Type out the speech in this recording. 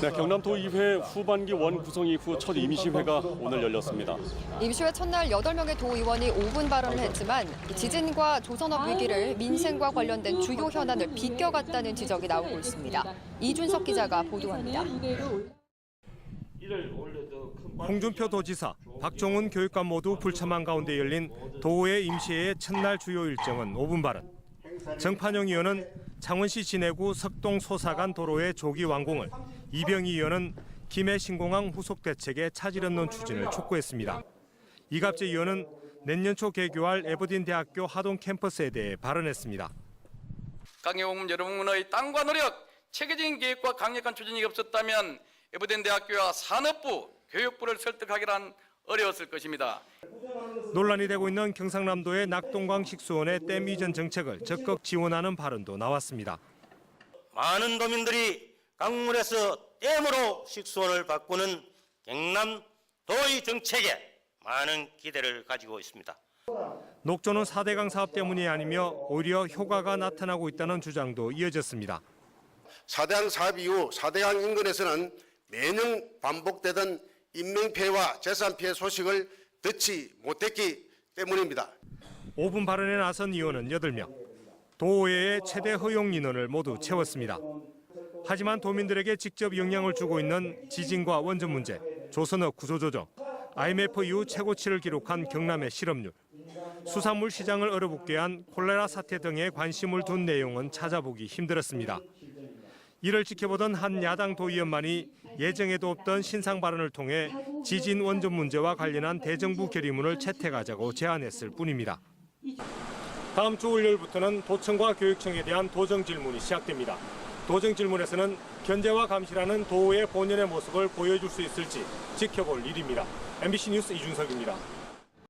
네, 경남도의회 후반기 원 구성 이후 첫 임시회가 오늘 열렸습니다. 임시회 첫날 8명의 도의원이 5분 발언을 했지만 지진과 조선업 위기를 민생과 관련된 주요 현안을 비껴갔다는 지적이 나오고 있습니다. 이준석 기자가 보도합니다. 홍준표 도지사, 박종훈 교육감 모두 불참한 가운데 열린 도의 임시회의 첫날 주요 일정은 5분 발언. 정판영 의원은 창원시 진해구 석동 소사간 도로의 조기 완공을, 이병희 의원은 김해 신공항 후속 대책에 차질 없는 추진을 촉구했습니다. 이갑재 의원은 내년 초 개교할 에버딘 대학교 하동 캠퍼스에 대해 발언했습니다. 강혜홍 여러분의 땅과 노력, 체계적인 계획과 강력한 추진이 없었다면 에버덴 대학교와 산업부, 교육부를 설득하기란 어려웠을 것입니다. 논란이 되고 있는 경상남도의 낙동강 식수원의 댐 이전 정책을 적극 지원하는 발언도 나왔습니다. 많은 도민들이 강물에서 댐으로 식수원을 바꾸는 경남 도의 정책에 많은 기대를 가지고 있습니다. 녹조는 4대강 사업 때문이 아니며 오히려 효과가 나타나고 있다는 주장도 이어졌습니다. 사대강 사업 이후 사대강 인근에서는 매년 반복되던 인명피해와 재산피해 소식을 듣지 못했기 때문입니다. 5분 발언에 나선 의원은 8명. 도의회의 최대 허용 인원을 모두 채웠습니다. 하지만 도민들에게 직접 영향을 주고 있는 지진과 원전 문제, 조선업 구조조정, IMF 이후 최고치를 기록한 경남의 실업률, 수산물 시장을 얼어붙게 한 콜레라 사태 등에 관심을 둔 내용은 찾아보기 힘들었습니다. 이를 지켜보던 한 야당 도의원만이 예정에도 없던 신상 발언을 통해 지진 원전 문제와 관련한 대정부 결의문을 채택하자고 제안했을 뿐입니다. 다음 주 월요일부터는 도청과 교육청에 대한 도정 질문이 시작됩니다. 도정 질문에서는 견제와 감시라는 도의 본연의 모습을 보여줄 수 있을지 지켜볼 일입니다. MBC 뉴스 이준석입니다.